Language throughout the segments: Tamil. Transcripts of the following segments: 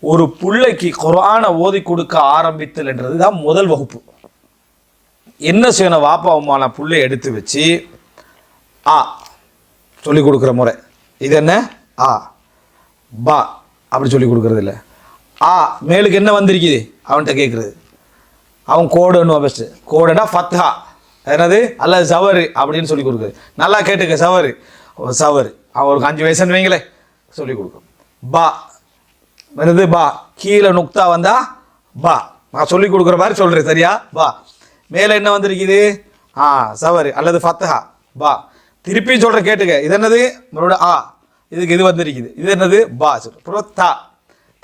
ஒரு பிள்ளைக்கு குரானை ஓதி கொடுக்க ஆரம்பித்தல் என்றது தான் முதல் வகுப்பு. என்ன செய்யணும்? வாப்பா அம்மான புள்ளை எடுத்து வச்சு ஆ சொல்லி கொடுக்குற முறை. இது என்ன? ஆ பா அப்படி சொல்லி கொடுக்கறது இல்லை. ஆ மேலுக்கு என்ன வந்திருக்குது? அவன்கிட்ட கேட்குறது. அவன் கோடுன்னு பெஸ்ட்டு கோடுனா ஃபத்ஹா. என்னது? அல்லது சவரு அப்படின்னு சொல்லி கொடுக்குறது நல்லா கேட்டுக்க சவரு. சவரு. அவன் ஒரு அஞ்சு வயசுன்னு வைங்களே சொல்லி கொடுக்கும். பா என்னது? பா. கீழே நுக்தா வந்தா பா. நான் சொல்லி கொடுக்குற மாதிரி சொல்கிறேன் சரியா? பா. மேலே என்ன வந்திருக்குது? ஆ சவரு அல்லது ஃபத்தஹா. பா. திருப்பியும் சொல்கிறேன் கேட்டுக்க. இது என்னது? நம்மளோட ஆ. இதுக்கு இது வந்திருக்குது. இது என்னது? பா. சொல்கிறேன் அப்புறம் தா.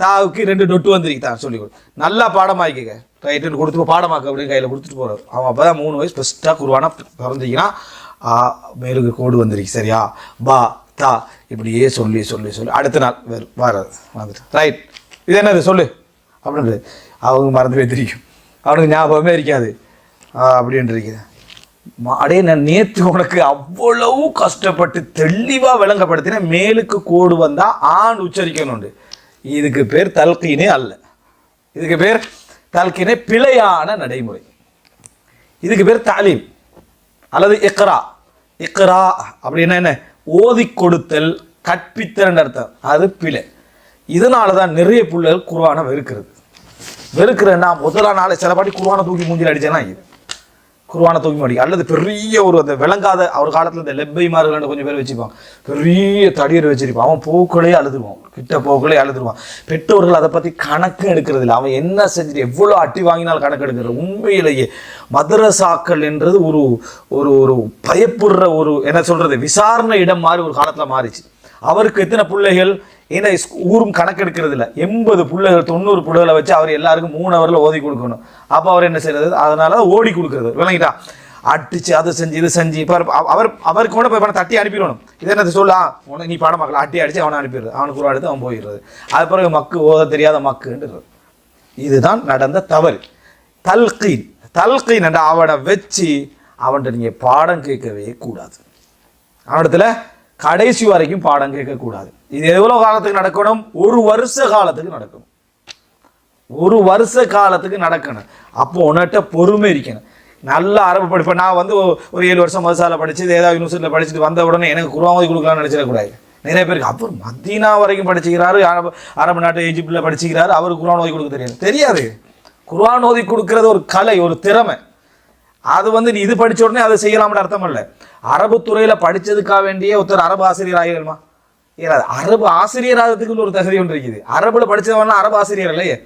தாவுக்கு ரெண்டு டொட்டு வந்திருக்கு தான் சொல்லி கொடு நல்லா பாடமாக்கிக்க ரைட்டுன்னு கொடுத்து பாடமாக்க அப்படின்னு கையில் கொடுத்துட்டு போகிறார் அவன் அப்போ தான் மூணு வயசு ஃபஸ்ட்டாக குருவானா பிறந்தீங்கன்னா ஆ மேலுக்கு கோடு வந்திருக்கு சரியா? பா. தா இப்படியே சொல்லி சொல்லி சொல்லி. அடுத்த நாள் வேறு வராது வந்துட்டு ரைட் இது என்னது? சொல்லு. அப்படின்றது. அவங்க மறந்து வைத்திருக்கும் அவனுக்கு ஞாபகமே இருக்காது. அப்படின்ட்டு அடே நான் நேற்று உனக்கு அவ்வளவு கஷ்டப்பட்டு தெளிவாக விளங்கப்படுத்தின மேலுக்கு கோடு வந்தால் ஆண் உச்சரிக்கணுண்டு இதுக்கு பேர் தல்கீனே அல்ல. இதுக்கு பேர் தல்கீனே பிழையான நடைமுறை. இதுக்கு பேர் தாலீம். அல்லது இக்ரா. இக்ரா அப்படின்னா என்ன? ஓதி கொடுத்தல் கற்பித்தல் அர்த்தம். அது பிழை. இதனால தான் நிறைய பிள்ளைகள் குர்ஆனை வெறுக்கிறது. வெறுக்கிறேன்னா முதலாம் நாளை சில பாட்டி குருவானை தூக்கி மூஞ்சில் அடிச்சேன்னா இது குருவான தூக்கி மாடி அல்லது பெரிய ஒரு அந்த விளங்காத அவர் காலத்தில் இந்த லெப்பை லெப்பைமார்கள் கொஞ்சம் பேர் வச்சுப்பான் பெரிய தடியர் வச்சிருப்பான். அவன் போக்களே அழுதுவான் கிட்ட போக்களே அழுதுருவான். பெற்றோர்கள் அதை பற்றி கணக்கு எடுக்கிறது இல்லை. அவன் என்ன செஞ்சுட்டு எவ்வளோ அட்டி வாங்கினாலும் கணக்கு எடுக்கிறது உண்மையிலேயே மதரசாக்கள் என்றது ஒரு ஒரு ஒரு பயப்படுற ஒரு என்ன சொல்கிறது விசாரணை இடம் மாதிரி ஒரு காலத்தில் மாறிச்சு. அவருக்கு எத்தனை பிள்ளைகள்? ஏன்னா ஊரும் கணக்கெடுக்கிறது இல்லை எண்பது பிள்ளைகள் தொண்ணூறு பிள்ளைகளை வச்சு அவர் எல்லாருக்கும் மூணு ஹவரில் ஓதி கொடுக்கணும். அப்போ அவர் என்ன செய்யறது? அதனால ஓடி கொடுக்குறது. விளங்கிட்டா? அடிச்சு அதை செஞ்சு இது செஞ்சு. இப்போ அவர் அவருக்கு கூட போய் பணம் தட்டி அனுப்பிடணும். இது என்னது சொல்லலாம் உனக்கு நீ பாடம் பார்க்கலாம் அட்டி அடிச்சு அவனை அனுப்பிடுறது. அவனுக்கு ஒரு எடுத்து அவன் போயிடுறது. அது பிறகு மக்கு ஓத தெரியாத மக்குன்றது. இதுதான் நடந்த தவறு. தல்கீன் தல்கீன் என்ற அவனை வச்சு அவன்கிட்ட நீங்கள் பாடம் கேட்கவே கூடாது. அவனிடத்துல கடைசி வரைக்கும் பாடம் கேட்கக்கூடாது. இது எவ்வளோ காலத்துக்கு நடக்கணும்? ஒரு வருஷ காலத்துக்கு நடக்கணும். ஒரு வருஷ காலத்துக்கு நடக்கணும். அப்போ உன்கிட்ட பொறுமை இருக்கணும். நல்ல அரபு படிப்பேன் நான் வந்து ஒரு ஏழு வருஷம் மதுசால படிச்சு ஏதாவது யூனிவர்சிட்டியில் படிச்சுட்டு வந்த உடனே எனக்கு குருவாமதி கொடுக்கலாம்னு நினச்சிடக்கூடாது. நிறைய பேருக்கு அப்போ மதீனா வரைக்கும் படிச்சுக்கிறாரு. அரபு அரபு நாட்டு ஈஜிப்டில் படிச்சுக்கிறாரு. அவர் குர்ஆன் ஓதி கொடுக்க தெரியாது. தெரியாது. குர்ஆன் ஓதி கொடுக்கறது ஒரு கலை ஒரு திறமை. அது வந்து நீ இது படிச்ச உடனே அதை செய்யலாம்னு அர்த்தம் இல்லை. அரபு துறையில் படித்ததுக்காக வேண்டிய ஒருத்தர் அரபு ஆசிரியர் ஆகிடுமா இயலாது அரபு ஆசிரியர் ஆகிறதுக்கு ஒரு தகுதி ஒன்று இருக்குது. அரபில் படிச்சவனா அரபு ஆசிரியர் இல்லையே.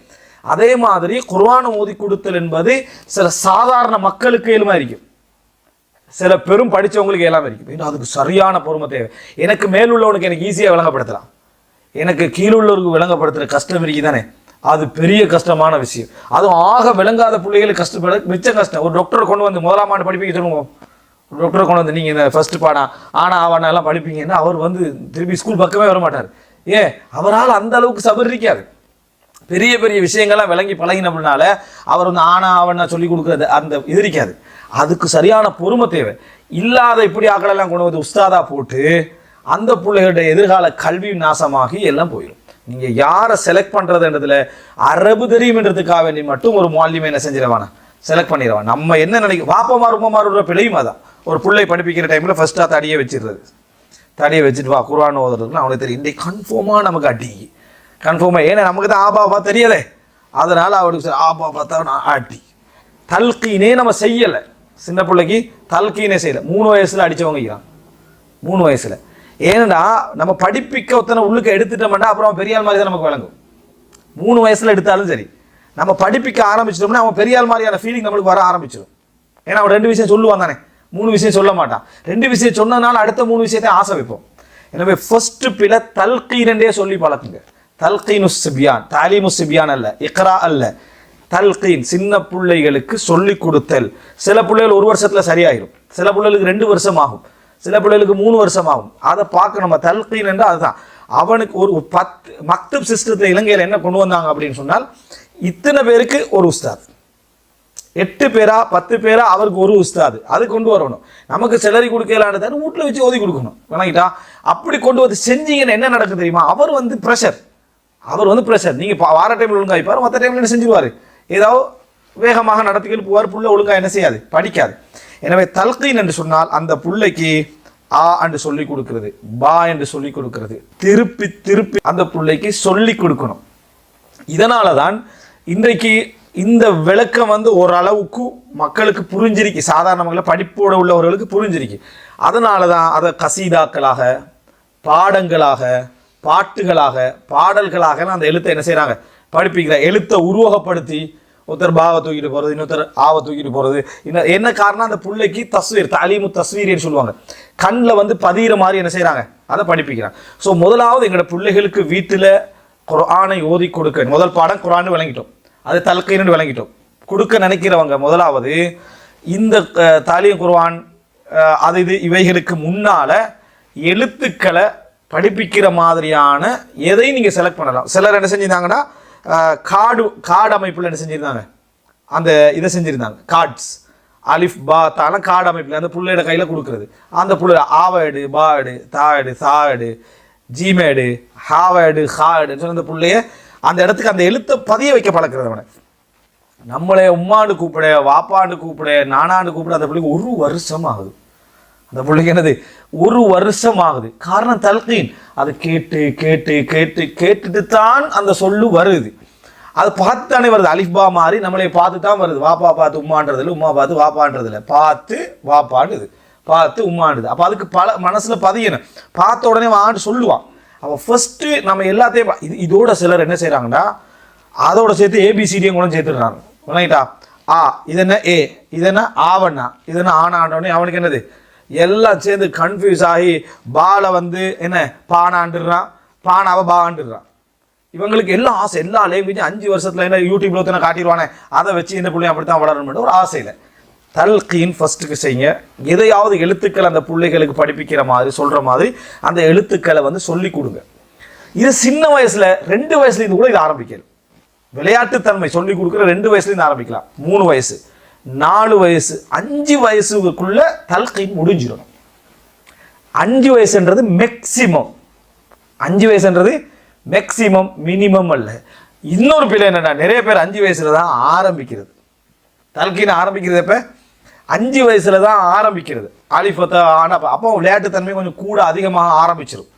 அதே மாதிரி குர்ஆன் ஓதி கொடுத்தல் என்பது சில சாதாரண மக்களுக்கு இயலுமா இருக்கும் சில பெரும் படித்தவங்களுக்கு இயலாம இருக்கும் இன்னும் அதுக்கு சரியான பொறுமை தேவை. எனக்கு மேலுள்ளவனுக்கு எனக்கு ஈஸியாக விளங்கப்படுத்தலாம். எனக்கு கீழுள்ளவருக்கு விளங்கப்படுத்துகிற கஷ்டம் இருக்குது தானே. அது பெரிய கஷ்டமான விஷயம். அதுவும் ஆக விளங்காத பிள்ளைகளுக்கு கஷ்டப்பட மிச்சம் கஷ்டம். ஒரு டாக்டரை கொண்டு வந்து முதலாம் ஆண்டு படிப்பீங்க சொல்லுவோம் ஒரு டாக்டரை கொண்டு வந்து நீங்கள் இந்த ஃபஸ்ட்டு பாடம் ஆனால் அவனை எல்லாம் படிப்பீங்கன்னா அவர் வந்து திருப்பி ஸ்கூல் பக்கமே வர மாட்டார். ஏன்? அவரால் அந்த அளவுக்கு சபர் இருக்காது. பெரிய பெரிய விஷயங்கள்லாம் விளங்கி பழகினோம்னால அவர் வந்து ஆனா ஆவணா சொல்லி கொடுக்குறது அந்த இது இருக்காது. அதுக்கு சரியான பொறுமை தேவை. இல்லாத இப்படி ஆக்களெல்லாம் கொண்டு வந்து உஸ்தாதா போட்டு அந்த பிள்ளைகளுடைய எதிர்கால கல்வி நாசமாகி எல்லாம் போயிடும் நீங்க யாரை செலக்ட் பண்றதுன்றதுல அரபு தெரியும்ன்றதுக்காக வேண்டி மட்டும் ஒரு மாலியமை என்ன செஞ்சிடவானா செலக்ட் பண்ணிடுவான். நம்ம என்ன நினைக்க வாப்பமா ரூபமாரோட பிழையும் அதான்? ஒரு பிள்ளை படிப்பிக்கிற டைம்ல ஃபர்ஸ்டா தடியை வச்சிடுறது. தடியை வச்சுட்டு வா குரான் ஓதுறதுக்குன்னு அவனுக்கு தெரியும். இன்றைக்கு கன்ஃபார்மாக நமக்கு அடி. கன்ஃபார்மாக ஏன்னா நமக்கு தான் ஆபாபா தெரியலை. அதனால அவனுக்கு ஆபாபா தான் ஆட்டி தல்கீனே நம்ம செய்யலை. சின்ன பிள்ளைக்கு தல்கீனே செய்யலை. மூணு வயசுல அடிச்சவங்க மூணு வயசுல. ஏன்னா நம்ம படிப்பிக்க ஒருத்தனை உள்ளுக்கு எடுத்துட்டோம்னா அப்புறம் அவன் பெரியாள் மாதிரி தான் நமக்கு வழங்கும் மூணு வயசில் எடுத்தாலும் சரி. நம்ம படிப்பிக்க ஆரம்பிச்சிட்டோம்னா அவன் பெரியாள் மாதிரியான ஃபீலிங் நம்மளுக்கு வர ஆரம்பிச்சிடும். ஏன்னா அவன் ரெண்டு விஷயம் சொல்லுவான் தானே. மூணு விஷயம் சொல்ல மாட்டான். ரெண்டு விஷயம் சொன்னனால அடுத்த மூணு விஷயத்தை ஆசை வைப்போம். எனவே ஃபர்ஸ்ட் பில தல்கீனண்டே சொல்லி பழக்குங்க. தல்கீனு சிபியான் தாலிமு சிபியான் அல்ல இக்ரா அல்ல. தல்கீன் சின்ன பிள்ளைகளுக்கு சொல்லி கொடுத்தல். சில பிள்ளைகள் ஒரு வருஷத்தில் சரியாயிரும். சில பிள்ளைகளுக்கு ரெண்டு வருஷம் ஆகும். சில பிள்ளைகளுக்கு மூணு வருஷம் ஆகும் அதை பார்க்க நம்ம தல்கீன் என்று அதுதான். அவனுக்கு ஒரு பத்து மக்தப் சிஸ்டத்தில் இலங்கையில் என்ன கொண்டு வந்தாங்க அப்படின்னு சொன்னால் இத்தனை பேருக்கு ஒரு உஸ்தாத். எட்டு பேரா பத்து பேரா அவருக்கு ஒரு உஸ்தாது. அது கொண்டு வரணும். நமக்கு செலரி கொடுக்கலான்னு வீட்டில் வச்சு ஓதி கொடுக்கணும். விளங்கிட்டா அப்படி கொண்டு வந்து செஞ்சீங்கன்னு என்ன நடக்கும் தெரியுமா? அவர் வந்து ப்ரெஷர் அவர் வந்து ப்ரெஷர் நீங்கள் வார டைமில் ஒழுங்காக வைப்பார் மற்ற டைமில் என்ன செஞ்சுருவார்? ஏதாவது வேகமாக நடத்திக்கிட்டு போவார் புள்ள ஒழுங்காக என்ன செய்யாது? படிக்காது. எனவே தல்கீன் என்று சொன்னால் அந்த பிள்ளைக்கு ஆ என்று சொல்லி கொடுக்கிறது பா என்று சொல்லி கொடுக்கிறது. திருப்பி திருப்பி அந்த பிள்ளைக்கு சொல்லி கொடுக்கணும். இதனால தான் இன்றைக்கு இந்த விளக்கம் வந்து ஓரளவுக்கு மக்களுக்கு புரிஞ்சிருக்கு சாதாரண படிப்போடு உள்ளவர்களுக்கு புரிஞ்சிருக்கு. அதனால தான் அதை கசீதாக்களாக பாடங்களாக பாட்டுகளாக பாடல்களாக அந்த எழுத்தை என்ன செய்கிறாங்க படிப்பிக்கிற எழுத்தை உருவகப்படுத்தி ஒருத்தர் பாவை தூக்கிட்டு போகிறது இன்னொருத்தர் ஆவை தூக்கிட்டு போகிறது இன்னும் என்ன காரணம்? அந்த பிள்ளைக்கு தஸ்வீர் தாலீமு தஸ்வீர்னு சொல்லுவாங்க. கண்ணில் வந்து பதிகிற மாதிரி என்ன செய்கிறாங்க அதை படிப்பிக்கிறாங்க ஸோ முதலாவது எங்களோட பிள்ளைகளுக்கு வீட்டில் குரானை ஓதி கொடுக்க முதல் பாடம் குர்ஆன் விளங்கிட்டோம் அது தல்கைன்னு விளங்கிட்டோம் கொடுக்க நினைக்கிறவங்க முதலாவது இந்த தாலியம் குர்வான் அது இது இவைகளுக்கு முன்னால் எழுத்துக்களை படிப்பிக்கிற மாதிரியான எதையும் நீங்கள் செலக்ட் பண்ணலாம். சிலர் என்ன செஞ்சிருந்தாங்கன்னா காடு காடு அமைப்பில் என்ன செஞ்சிருந்தாங்க? அந்த இதை செஞ்சுருந்தாங்க. கார்ட்ஸ் அலிஃப் பா தாலாம் காடு அமைப்பில். அந்த புள்ளையோட கையில் கொடுக்குறது. அந்த புள்ள ஆவேடு பாடு தாடு சாடு ஜிமேடு ஹாவேடு ஹாடுன்னு சொல்லி அந்த புள்ளைய அந்த இடத்துக்கு அந்த எழுத்தை பதிய வைக்க பழக்கிறது அவனை. நம்மளே உம்மாண்டு கூப்பிட வாப்பாண்டு கூப்பிட நானாண்டு கூப்பிட அந்த பிள்ளைக்கு ஒரு வருஷம் ஆகுது. அந்த பிள்ளைக்கு என்னது? ஒரு வருஷம் ஆகுது. காரணம் தல்கீன். அது கேட்டு கேட்டு கேட்டு கேட்டுட்டு தான் அந்த சொல்லு வருது. அது பார்த்து தானே வருது. அலிஃபா மாதிரி நம்மளே பார்த்து தான் வருது வாப்பா பார்த்து உம்மான்றதில்ல. உம்மா பார்த்து வாப்பான்றதில்ல பார்த்து வாப்பாண்டுது பார்த்து உம்மாண்டுது அப்போ அதுக்கு பல மனசில் பதியணும். பார்த்த உடனே வான்னு சொல்லுவான். அப்போ ஃபஸ்ட்டு நம்ம எல்லாத்தையும் இது இதோட சிலர் என்ன செய்கிறாங்கன்னா அதோட சேர்த்து ஏபிசிடியும் கூட சேர்த்துடுறாங்க. ரைட்டா ஆ? இதென்ன ஏ இதென்ன ஆவண்ணா? இதென்ன ஆனாண்டோடனே அவனுக்கு என்னது? எல்லாம் சேர்ந்து கன்ஃபியூஸ் ஆகி பாலை வந்து என்ன பானாண்டுறான். பானாவை பாண்டுறான். இவங்களுக்கு எல்லாம் ஆசை எல்லா லேங்குவேஜும் அஞ்சு வருஷத்தில் என்ன யூடியூப்ல ஒருத்தனை காட்டிடுவானே அதை வச்சு இந்த பிள்ளைய அப்படித்தான் வளரணும் ஒரு ஆசையில். தல்கீன் ஃபஸ்ட்டுக்கு செய்யுங்க. எதையாவது எழுத்துக்கள் அந்த பிள்ளைகளுக்கு படிப்பிக்கிற மாதிரி சொல்கிற மாதிரி அந்த எழுத்துக்களை வந்து சொல்லி கொடுங்க. இது சின்ன வயசில் ரெண்டு வயசுலேருந்து கூட இது ஆரம்பிக்கல விளையாட்டுத்தன்மை சொல்லி கொடுக்குற ரெண்டு வயசுலேருந்து ஆரம்பிக்கலாம். மூணு வயசு. நாலு வயசு அஞ்சு வயசுக்குள்ள தல்கை முடிஞ்சிடும் அஞ்சு வயசுன்றது மேக்சிமம் அஞ்சு வயசுன்றது மேக்சிமம் மினிமம் அல்ல. இன்னொரு பிள்ளை என்னென்னா நிறைய பேர் அஞ்சு வயசுல தான் ஆரம்பிக்கிறது. தல்கின்னு ஆரம்பிக்கிறது இப்போ அஞ்சு வயசில் தான் ஆரம்பிக்கிறது. ஆலிஃபத்தை ஆனா அப்போ விளையாட்டுத்தன்மை கொஞ்சம் கூட அதிகமாக ஆரம்பிச்சிடும்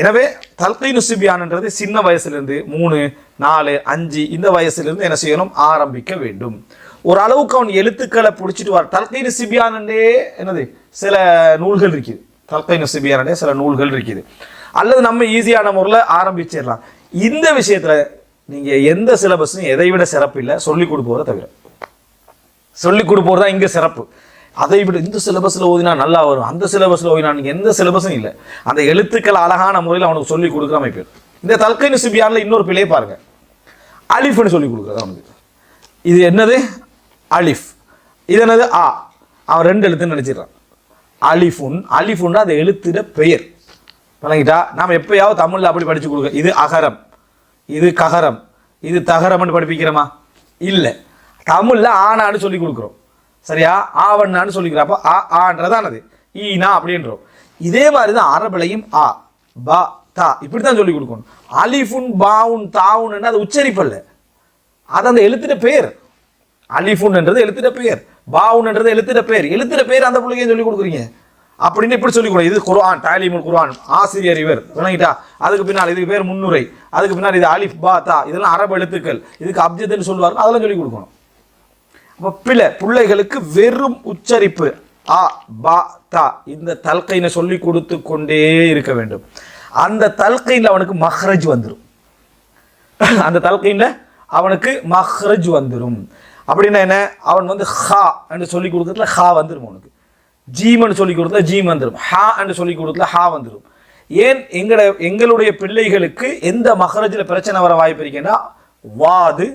எனவே தல்கை நுசுபியானன்றது சின்ன வயசுலேருந்து மூணு நாலு அஞ்சு இந்த வயசுலேருந்து என்ன செய்யணும்? ஆரம்பிக்க வேண்டும். ஒரு அளவுக்கு அவன் எழுத்துக்களை பிடிச்சிட்டு வர தல்கீனு சிபியானே என்னது? சில நூல்கள் இருக்குது. தல்கீனு சிபியானே சில நூல்கள் இருக்குது. அல்லது நம்ம ஈஸியான முறையில் ஆரம்பிச்சிடலாம். இந்த விஷயத்தில் நீங்கள் எந்த சிலபஸும் எதை விட சிறப்பு இல்லை சொல்லிக் கொடுப்போரை தவிர. சொல்லிக் கொடுப்போர் தான் இங்கே சிறப்பு. அதை விட இந்த சிலபஸில் ஓதினா நல்லா வரும். அந்த சிலபஸில் ஓதினா நீங்கள் எந்த சிலபஸும் இல்லை. அந்த எழுத்துக்கள் அழகான முறையில் அவனுக்கு சொல்லிக் கொடுக்குற அமைப்பு. இந்த தல்கைனு சிபியானில் இன்னொரு பிள்ளையை பாருங்க. அலிஃப்னு சொல்லிக் கொடுக்குறது அவனுக்கு. இது என்னது? அலிஃப். இது என்னது ஆ. அவன் ரெண்டு எழுத்துன்னு நினச்சிடுறான். அலிஃபுன் அலிஃபுன்னா அந்த எழுத்துட பெயர். விளங்கிட்டா? நாம் எப்பயாவது தமிழில் அப்படி படித்து கொடுக்க. இது அகரம். இது ககரம். இது தகரம்னு படிப்பிக்கிறோமா? இல்லை. தமிழில் ஆனான்னு சொல்லி கொடுக்குறோம். சரியா? ஆவண்ணான்னு சொல்லிக்கிறோம் அப்போ ஆ ஆன்றதானது ஈனா அப்படின்றோம். இதே மாதிரி தான் அரபிலையும் ஆ பா தா. இப்படி தான் சொல்லி கொடுக்கணும். அலிஃபுன் பாவுன் தாவுன்னு அது உச்சரிப்பல்ல அது அந்த எழுத்துட பேர் அலிஃபுன்ன்றது எழுத்துட பேர் பாவுன்ன்றது எழுத்துட பேர் எழுத்துட பேர் அந்த பிள்ளைங்க சொல்லி கொடுக்குறீங்க. அப்படின்னு இப்படி சொல்லி கொடுங்க இது குரான் தாலீமுல் குரான் ஆசிரியர் இவர். விளங்கிட்டா அதுக்கு பின்னால் இதுக்கு பேர் முன்னுரை. அதுக்கு பின்னால் இது அலிஃப் பா தா. இதெல்லாம் அரபு எழுத்துக்கள். இதுக்கு அப்ஜத்துன்னு சொல்லுவாங்க அதெல்லாம் சொல்லி கொடுக்கணும். அப்போ பிள்ளை பிள்ளைகளுக்கு வெறும் உச்சரிப்பு. ஆ பா தா. இந்த தல்கைனை சொல்லி கொடுத்து கொண்டே இருக்க வேண்டும். அந்த தல்கையில் அவனுக்கு மஹ்ரஜ் வந்துடும் அந்த தல்கையில் அவனுக்கு மஹ்ரஜ் வந்துடும் அப்படின்னா என்ன? அவன் வந்து ஹா என்று சொல்லி கொடுக்குறதுல ஹா வந்துடும் அவனுக்கு ஜீம்னு சொல்லி கொடுத்தா ஜீம் வந்துடும் ஹா என்று சொல்லி கொடுத்துல ஹா வந்துடும் ஏன் எங்கட எங்களுடைய பிள்ளைகளுக்கு எந்த மகரஜில் பிரச்சனை வர வாய்ப்பு இருக்குன்னா வாது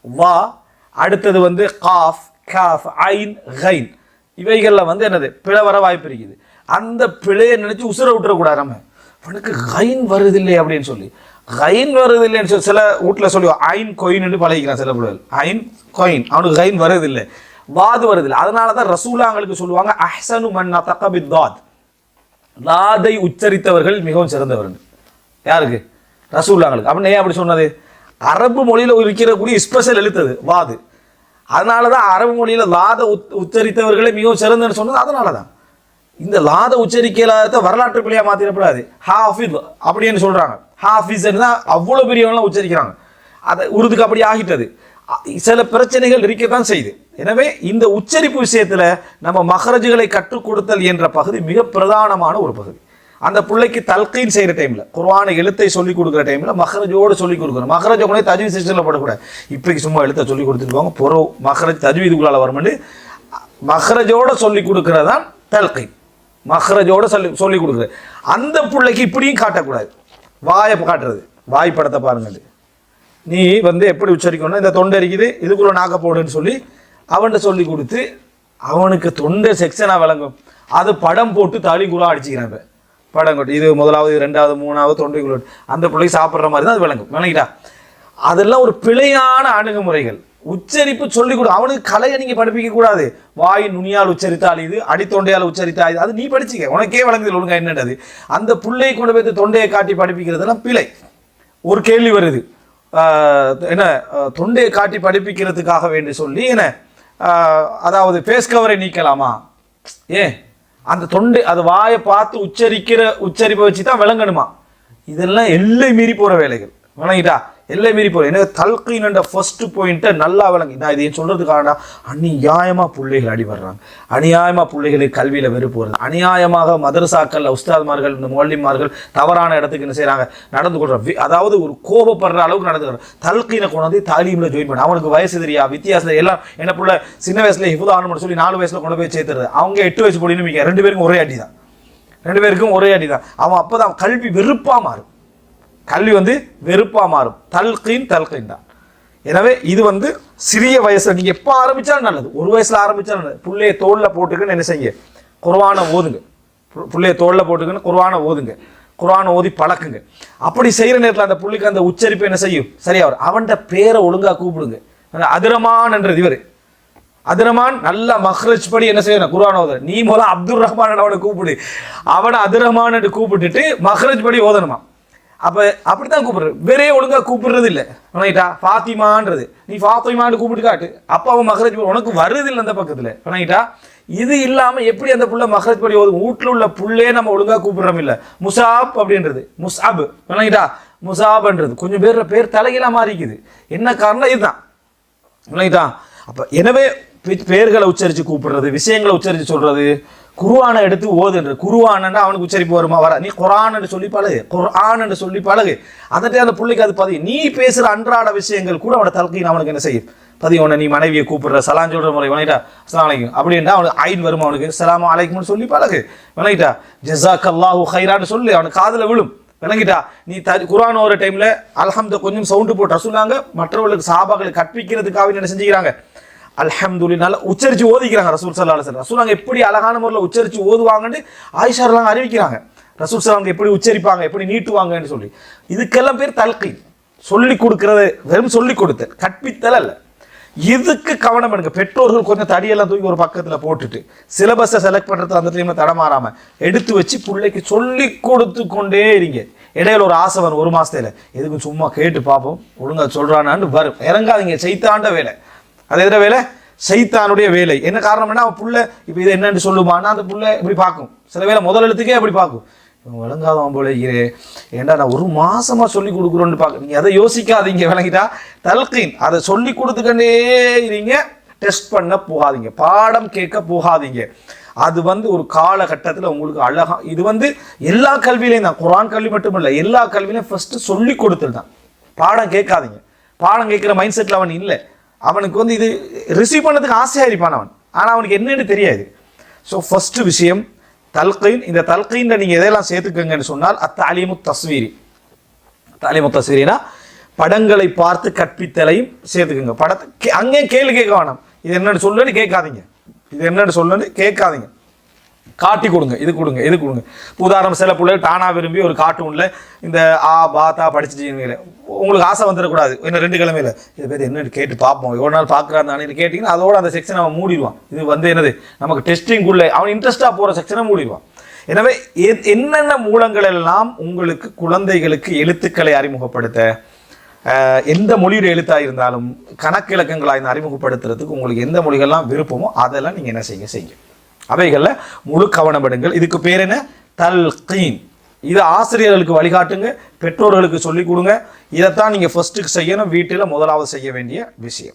வா அடுத்தது வந்து காஃப் காஃப் ஐன் ஹைன் இவைகளில் வந்து என்னது? பிழை வர வாய்ப்பு இருக்குது. அந்த பிழையை நினச்சி உசுர விட்டுறக்கூடாது நம்ம. அவனுக்கு ஹைன் வருது இல்லை அப்படின்னு சொல்லி. கைன் வருது இல்லைன்னு சொல்லி சில வீட்டில் சொல்லி ஐன் கொயின்னு பழகிக்கிறான் சில பிள்ளைகள் ஐன் கொயின் அவனுக்கு கைன் வருது இல்லை வாது வருது இல்லை அதனால தான் ரசூலாங்களுக்கு சொல்லுவாங்க அஹ்சனு மன்னா தக்கபித் தாத். லாதை உச்சரித்தவர்கள் மிகவும் சிறந்தவர்கள். யாருக்கு? ரசூல்லாங்களுக்கு அப்படின்னு ஏன் அப்படி சொன்னது? அரபு மொழியில் இருக்கக்கூடிய ஸ்பெஷல் எழுத்தது வாது அதனால தான் அரபு மொழியில் லாத உத் உச்சரித்தவர்களே மிகவும் சிறந்தன்னு சொன்னது அதனால தான் இந்த லாத உச்சரிக்கையிலாத வரலாற்று பிள்ளையாக மாற்றிடப்படாது ஹாஃபித் அப்படின்னு சொல்கிறாங்க ஆஃபீஸர் தான் அவ்வளோ பெரியவங்களாம் உச்சரிக்கிறாங்க. அதை உருதுக்கு அப்படி ஆகிட்டது. சில பிரச்சனைகள் இருக்கத்தான் செய்யுது. எனவே இந்த உச்சரிப்பு விஷயத்தில் நம்ம மகரஜுகளை கற்றுக் கொடுத்தல் என்ற பகுதி மிக பிரதானமான ஒரு பகுதி. அந்த பிள்ளைக்கு தல்கீன் செய்கிற டைமில் குர்வான எழுத்தை சொல்லிக் கொடுக்குற டைமில் மகரஜோடு சொல்லி கொடுக்கணும். மகரஜ கூட தஜ்வீத் செஷனில் படக்கூடாது. இப்போக்கு சும்மா எழுத்தை சொல்லி கொடுத்துருவாங்க புறவு மகரஜ் தஜ்வீதுக்குள்ளால வரும்னு மஹ்ரஜோட சொல்லிக் கொடுக்குறது தான் தல்கை மஹ்ரஜோட சொல்லி சொல்லி கொடுக்குறது. அந்த பிள்ளைக்கு இப்படியும் காட்டக்கூடாது. வாயை காட்டுறது. வாய் படத்தை பாருங்கள். நீ வந்து எப்படி உச்சரிக்கணும் இந்த தொண்டை இருக்குது இதுக்குள்ள நாக்க போடுன்னு சொல்லி அவன்கிட்ட சொல்லி கொடுத்து அவனுக்கு தொண்டை செக்ஷனாக விளங்கும். அது படம் போட்டு தாலிக்குள்ளா அடிச்சுக்கிறான் இப்ப. படம் கொட்டி இது முதலாவது ரெண்டாவது மூணாவது தொண்டைக்குள்ள. அந்த பிள்ளைக்கு சாப்பிட்ற மாதிரி தான் அது விளங்கும். விளங்கிட்டா? அதெல்லாம் ஒரு பிழையான அணுகுமுறைகள். உச்சரிப்பு சொல்லிக் கொடு. அவனுக்கு கலையை நீங்க படிப்பிக்க கூடாது. வாயின் நுனியால் உச்சரித்தால் இது அடித்தொண்டையால் உச்சரித்தா இது. அது நீ படிச்சுக்க. உனக்கே வழங்குது ஒழுங்கா என்னது? அந்த பிள்ளையை கொண்டு போய் தொண்டையை காட்டி படிப்பிக்கிறதுலாம் பிழை. ஒரு கேள்வி வருது. என்ன தொண்டையை காட்டி படிப்பிக்கிறதுக்காக வேண்டி சொல்லி என்ன அதாவது ஃபேஸ் கவரை நீக்கலாமா? ஏன் அந்த தொண்டை அது வாயை பார்த்து உச்சரிக்கிற உச்சரிப்பை வச்சு தான் விளங்கணுமா? இதெல்லாம் எல்லை மீறி போகிற வேலைகள். விளங்கிட்டா? எல்லை மீறி போற எனக்கு தல்கீன் ஃபர்ஸ்ட் பாயிண்ட்டை நல்லா விளங்கி. நான் இதை சொல்றதுக்காக அநியாயமாக பிள்ளைகள் அடிபடுறாங்க அநியாயமாக பிள்ளைகளுக்கு கல்வியில் வெறுப்பு வருது. அநியாயமாக மதரசாக்கள் உஸ்தாத்மார்கள் இந்த மொழிமார்கள் தவறான இடத்துக்கு என்ன செய்கிறாங்க நடந்து கொள்ற அதாவது ஒரு கோபப்படுற அளவுக்கு நடந்துக்கிறாங்க தல்கீனை கொண்டு வந்து தாலீம்ல ஜாயின் பண்ண. அவனுக்கு வயசு தெரியா வித்தியாசம் எல்லாம் என்ன புள்ள சின்ன வயசில் ஹிஃபுத் ஆகணும்னு சொல்லி நாலு வயசுல கொண்டு போய் சேர்த்துறது. அவங்க எட்டு வயசு போடின்னு மிக்க ரெண்டு பேருக்கும் ஒரே அடி தான் ரெண்டு பேருக்கும் ஒரே அடி தான் அவன் அப்போ தான் கல்வி வெறுப்பாக மாறும். கல்வி வந்து வெறுப்பாக மாறும். தல்கின் தல்கின் தான். எனவே இது வந்து சிறிய வயசில் நீங்கள் எப்போ ஆரம்பித்தாலும் நல்லது. ஒரு வயசில் ஆரம்பித்தாலும் நல்லது. புள்ளைய தோளில் போட்டுக்குன்னு என்ன செய்யுங்க? குர்வானை ஓதுங்க. பிள்ளைய புள்ளைய தோல்ல போட்டுக்குன்னு குர்ஆனை ஓதுங்க. குர்ஆனை ஓதி பழக்குங்க. அப்படி செய்கிற நேரத்தில் அந்த புள்ளிக்கு அந்த உச்சரிப்பு என்ன செய்யும்? சரியா வரும் அவன்கிட்ட பேரை ஒழுங்காக கூப்பிடுங்க. அதிரமான் என்றது இவர். அதிரமான் நல்ல மஹ்ரஜ் படி என்ன செய்யணும்? குர்ஆன் ஓத. நீ முதல்ல அப்துல் ரஹ்மான் அவனை கூப்பிடு. அவனை அதிரமான் கூப்பிட்டுட்டு மஹ்ரஜ் படி ஓதணுமா? அப்ப அப்படித்தான் கூப்பிடுறது. வேறே ஒழுங்காக கூப்பிடுறது இல்லை வணங்கிட்டா ஃபாத்திமான்றது. நீ ஃபாத்திமான்னு கூப்பிட்டு காட்டு. அப்ப அவன் உனக்கு வருது இல்லை அந்த பக்கத்தில். வணங்கிட்டா இது இல்லாமல் எப்படி அந்த புள்ள மஹ்ரஜ் படி ஓதும் வீட்டில் உள்ள புள்ளையே நம்ம ஒழுங்காக கூப்பிடுறோம் இல்லை? முசாப் அப்படின்றது. முசாப் வணங்கிட்டா முசாப்ன்றது. கொஞ்சம் பேர் பேர் தலைகீழாக மாறிக்குது. என்ன காரணம் இதுதான்? இல்லைங்களா அப்போ எனவே பேர்களை பெயர்களை உச்சரிச்சு கூப்பிடுறது விஷயங்களை உச்சரித்து சொல்கிறது குருவானை எடுத்து ஓதுன்றது குருவானன்னா அவனுக்கு உச்சரிப்பு வருமா? வர நீ குரான் சொல்லி பழகு. குரான் சொல்லி பழகு. அதட்டே அந்த பிள்ளைக்கு அது பதிவு. நீ பேசுகிற அன்றாட விஷயங்கள் கூட அவனோட தலக்கையும் அவனுக்கு என்ன செய்யும்? பதிவு உன்னை நீ மனைவியை கூப்பிடுற சலான் சொல்ற முறை வணக்கிட்டா அஸ்லாம் அலைக்கும். அப்படின்னா அவனுக்கு ஐன் வருமா அவனுக்கு. சலாம் அலைக்கும்னு சொல்லி பழகு. வணக்கிட்டா ஜஸாக் அல்லாஹு ஹைரான்னு சொல்லி. அவனுக்கு காதில் விழும். விளங்கிட்டா? நீ த குரான் ஒரு டைமில் அலஹம்த கொஞ்சம் சவுண்டு போட்டு ரசூலாங்க மற்றவர்களுக்கு சாபாக்களை கற்பிக்கிறதுக்காக என்ன செஞ்சுக்கிறாங்க? அல்ஹம்துலி உச்சரித்து ஓதிக்கிறாங்க ரசூல் சல்லா அலுவலம் ரசூலாங்க எப்படி அழகான முறையில் உச்சரித்து ஓதுவாங்கன்னு ஆயிஷாரெல்லாம் அறிவிக்கிறாங்க. ரசூல் சலாங்க எப்படி உச்சரிப்பாங்க எப்படி நீட்டுவாங்கன்னு சொல்லி. இதுக்கெல்லாம் பேர் தல்கி சொல்லி கொடுக்கறது வெறும் சொல்லி கொடுத்தல் கற்பித்தல் அல்ல. இதுக்கு கவனம் எடுங்க? பெற்றோர்கள் கொஞ்சம் தடியெல்லாம் தூக்கி ஒரு பக்கத்தில் போட்டுட்டு சிலபஸை செலக்ட் பண்ணுறது அந்த டைமில் தடமாறாமல் எடுத்து வச்சு பிள்ளைக்கு சொல்லி கொடுத்து கொண்டே இருங்க. இடையில ஒரு ஆசை வரும் ஒரு மாதத்தில் எதுக்கும் சும்மா கேட்டு பார்ப்போம். ஒழுங்கா சொல்கிறானான்னு வரும். இறங்காதீங்க செய்தாண்ட வேலை. அது எதிர வேலை? சைத்தானுடைய வேலை. என்ன காரணம்னா அவன் புள்ள இப்போ இது என்னன்னு சொல்லுமான்னா அந்த புள்ள இப்படி பார்க்கும். சில வேளை முதல் எழுத்துக்கே அப்படி பார்க்கும். இவன் விளங்காதவன் போல ஈரே ஏன்டா நான் ஒரு மாசமா சொல்லி கொடுக்குறோன்னு பார்க்க நீங்க அதை யோசிக்காதீங்க விளங்கிட்டா. தல்கீன் அதை சொல்லி கொடுத்துக்கண்டே இருங்க. டெஸ்ட் பண்ண போகாதீங்க. பாடம் கேட்க போகாதீங்க. அது வந்து ஒரு காலகட்டத்தில் உங்களுக்கு அழகா இது வந்து எல்லா கல்வியிலையும் தான். குரான் கல்வி மட்டும் இல்லை எல்லா கல்வியிலையும் ஃபர்ஸ்ட் சொல்லி கொடுத்தல் தான். பாடம் கேட்காதீங்க. பாடம் கேட்குற மைண்ட் செட்டில் அவன் இல்லை. அவனுக்கு வந்து இது ரிசீவ் பண்ணதுக்கு ஆசையாக இருப்பான் அவன் ஆனால் அவனுக்கு என்னன்னு தெரியாது. ஸோ ஃபஸ்ட்டு விஷயம் தல்கைன் இந்த தல்கைன்ல நீங்கள் எதையெல்லாம் சேர்த்துக்கங்கன்னு சொன்னால் அத்தாலிமு தஸ்வீரி. தாலிமு தஸ்வீரினா படங்களை பார்த்து கற்பித்தலையும் சேர்த்துக்குங்க. படத்தை கே- கேள்வி கேட்க வேணாம். இது என்னன்னு சொல்லுன்னு கேட்காதீங்க. இது என்னன்னு சொல்லுன்னு கேட்காதீங்க. காட்டி கொடுங்க இது கொடுங்க இது கொடுங்க. உதாரணம் சில பிள்ளைகள் தானா விரும்பி ஒரு கார்ட்டூனில் இந்த ஆ பா தா படிச்சுட்டு உங்களுக்கு ஆசை வந்துடக்கூடாது. இன்னும் ரெண்டு கிழமையில இதை பேர் என்னன்னு கேட்டு பார்ப்போம். எவ்வளோ நாள் பார்க்குறான்னு கேட்டிங்கன்னா அதோட அந்த செக்ஷன் அவன் மூடிடுவான். இது வந்து என்னது? நமக்கு டெஸ்டிங்குள்ளே அவன் இன்ட்ரெஸ்ட்டாக போகிற செக்ஷனை மூடிடுவான். எனவே என்னென்ன மூலங்கள் எல்லாம் உங்களுக்கு குழந்தைகளுக்கு எழுத்துக்களை அறிமுகப்படுத்த எந்த மொழியுடைய எழுத்தாக இருந்தாலும் கணக்கு இலக்கங்களாக அறிமுகப்படுத்துறதுக்கு உங்களுக்கு எந்த மொழிகள்லாம் விருப்பமோ அதெல்லாம் நீங்கள் என்ன செய்யுங்க? செய்யுங்க. அவைகளில் முழு கவனம் எடுங்கள் இதுக்கு பேர் என்ன? தல்கீன். இது ஆசிரியர்களுக்கு வழிகாட்டுங்க பெற்றோர்களுக்கு சொல்லிக் கொடுங்க. இதைத்தான் நீங்கள் ஃபஸ்ட்டுக்கு செய்யணும். வீட்டில் முதலாவது செய்ய வேண்டிய விஷயம்.